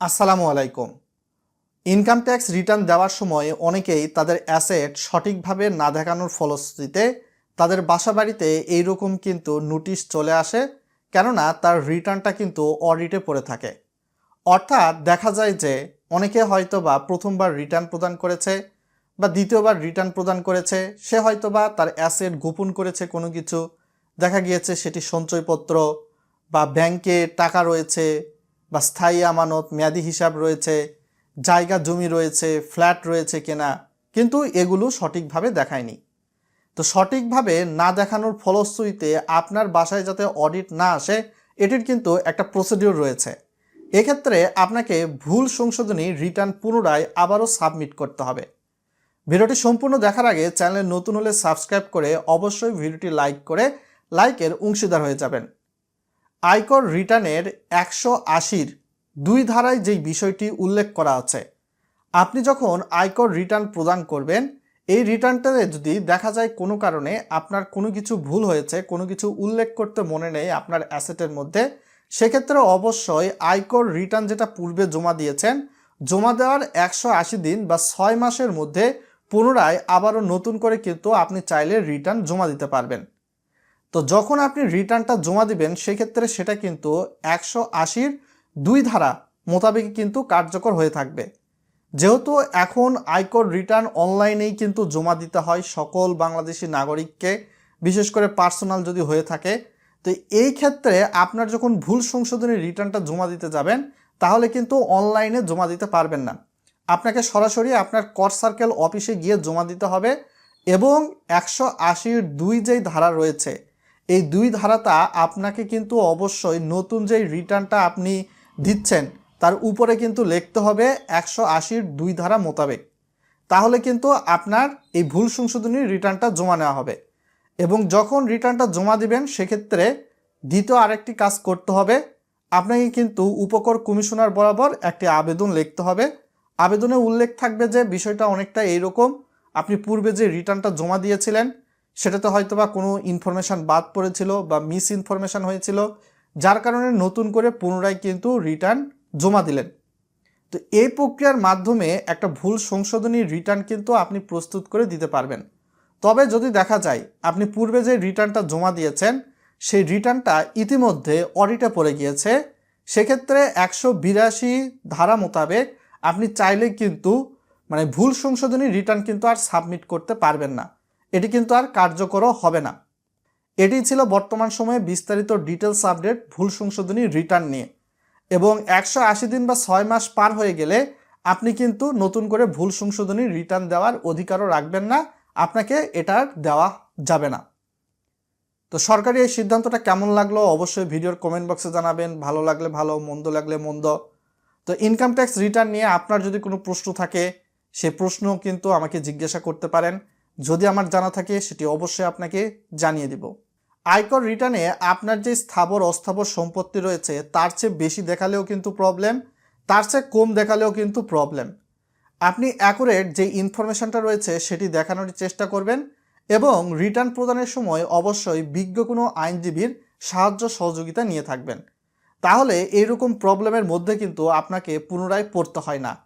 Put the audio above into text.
আসসালামু আলাইকুম। Income tax return দেওয়ার সময় অনেকেই তাদের অ্যাসেট সঠিকভাবে না দেখানোর ফলশ্রুতিতে তাদের বাসা বাড়িতে এইরকম কিন্তু নোটিশ চলে আসে, কেননা তার রিটার্নটা কিন্তু অডিটে পড়ে থাকে। অর্থাৎ দেখা যায় যে অনেকে হয়তো বা প্রথমবার রিটার্ন প্রদান করেছে বা দ্বিতীয়বার রিটার্ন প্রদান করেছে, সে হয়তো বা তার অ্যাসেট গোপন করেছে কোনো কিছু। দেখা গিয়েছে সেটি সঞ্চয়পত্র বা ব্যাংকে টাকা রয়েছে বা স্থায়ী আমানত, মেয়াদি হিসাব রয়েছে, জায়গা, জমি রয়েছে, ফ্ল্যাট রয়েছে কেনা, কিন্তু এগুলো সঠিকভাবে দেখায়নি। তো সঠিকভাবে না দেখানোর ফলশ্রুতিতে আপনার বাসায় যাতে অডিট না আসে, এটির কিন্তু একটা প্রসিডিওর রয়েছে। এক্ষেত্রে আপনাকে ভুল সংশোধনী রিটার্ন পুনরায় আবারও সাবমিট করতে হবে। ভিডিওটি সম্পূর্ণ দেখার আগে চ্যানেলে নতুন হলে সাবস্ক্রাইব করে অবশ্যই ভিডিওটি লাইক করে, লাইকের অংশীদার হয়ে যাবেন। আয়কর রিটার্নের একশো আশির দুই ধারায় যেই বিষয়টি উল্লেখ করা আছে, আপনি যখন আয়কর রিটার্ন প্রদান করবেন, এই রিটার্নটাতে যদি দেখা যায় কোনো কারণে আপনার কোনো কিছু ভুল হয়েছে, কোনো কিছু উল্লেখ করতে মনে নেই আপনার অ্যাসেটের মধ্যে, সেক্ষেত্রে অবশ্যই আয়কর রিটার্ন যেটা পূর্বে জমা দিয়েছেন, জমা দেওয়ার একশো আশি দিন বা ছয় মাসের মধ্যে পুনরায় আবারও নতুন করে কিন্তু আপনি চাইলে রিটার্ন জমা দিতে পারবেন। তো যখন আপনি রিটার্নটা জমা দিবেন, সেক্ষেত্রে সেটা কিন্তু একশো আশির দুই ধারা মোতাবেক কিন্তু কার্যকর হয়ে থাকবে। যেহেতু এখন আয়কর রিটার্ন অনলাইনেই কিন্তু জমা দিতে হয় সকল বাংলাদেশি নাগরিককে, বিশেষ করে পার্সোনাল যদি হয়ে থাকে, তো এই ক্ষেত্রে আপনার যখন ভুল সংশোধনী রিটার্নটা জমা দিতে যাবেন, তাহলে কিন্তু অনলাইনে জমা দিতে পারবেন না। আপনাকে সরাসরি আপনার কর সার্কেল অফিসে গিয়ে জমা দিতে হবে এবং একশো আশির দুই যেই ধারা রয়েছে এই দুই ধারাটা আপনাকে কিন্তু অবশ্যই নতুন যেই রিটার্নটা আপনি দিচ্ছেন, তার উপরে কিন্তু লিখতে হবে একশো আশির দুই ধারা মোতাবেক। তাহলে কিন্তু আপনার এই ভুল সংশোধনী রিটার্নটা জমা নেওয়া হবে। এবং যখন রিটার্নটা জমা দিবেন, সেক্ষেত্রে দ্বিতীয় আরেকটি কাজ করতে হবে। আপনাকে কিন্তু উপকর কমিশনার বরাবর একটি আবেদন লিখতে হবে। আবেদনে উল্লেখ থাকবে যে বিষয়টা অনেকটা এইরকম। আপনি পূর্বে যে রিটার্নটা জমা দিয়েছিলেন সেটাতে হয়তো বা কোনো ইনফরমেশান বাদ পড়েছিল বা মিস ইনফরমেশান হয়েছিল, যার কারণে নতুন করে পুনরায় কিন্তু রিটার্ন জমা দিলেন। তো এই প্রক্রিয়ার মাধ্যমে একটা ভুল সংশোধনী রিটার্ন কিন্তু আপনি প্রস্তুত করে দিতে পারবেন। তবে যদি দেখা যায়, আপনি পূর্বে যে রিটার্নটা জমা দিয়েছেন, সেই রিটার্নটা ইতিমধ্যে অডিটে পড়ে গিয়েছে। সেক্ষেত্রে একশো বিরাশি ধারা মোতাবেক আপনি চাইলে কিন্তু মানে ভুল সংশোধনী রিটার্ন কিন্তু আর সাবমিট করতে পারবেন না। এটি কিন্তু আর কার্যকরও হবে না। এটি ছিল বর্তমান সময়ে বিস্তারিত ডিটেলস আপডেট ভুল সংশোধনী রিটার্ন নিয়ে এবং একশো আশি দিন বা ছয় মাস পার হয়ে গেলে আপনি কিন্তু নতুন করে ভুল সংশোধনী রিটার্ন দেওয়ার অধিকারও রাখবেন না, আপনাকে এটা দেওয়া যাবে না। তো সরকারি এই সিদ্ধান্তটা কেমন লাগল অবশ্যই ভিডিওর কমেন্ট বক্সে জানাবেন, ভালো লাগলে ভালো, মন্দ লাগলে মন্দ। তো ইনকাম ট্যাক্স রিটার্ন নিয়ে আপনার যদি কোনো প্রশ্ন থাকে, সে প্রশ্ন কিন্তু আমাকে জিজ্ঞাসা করতে পারেন। যদি আমার জানা থাকে, সেটি অবশ্যই আপনাকে জানিয়ে দিব। আয়কর রিটার্নে আপনার যে স্থাবর অস্থাবর সম্পত্তি রয়েছে, তার চেয়ে বেশি দেখালেও কিন্তু প্রবলেম, তার চেয়ে কম দেখালেও কিন্তু প্রবলেম। আপনি অ্যাকুরেট যে ইনফরমেশনটা রয়েছে, সেটি দেখানোর চেষ্টা করবেন এবং রিটার্ন প্রদানের সময় অবশ্যই বিজ্ঞ কোনো আইনজীবীর সাহায্য সহযোগিতা নিয়ে থাকবেন। তাহলে এইরকম প্রবলেমের মধ্যে কিন্তু আপনাকে পুনরায় পড়তে হয় না।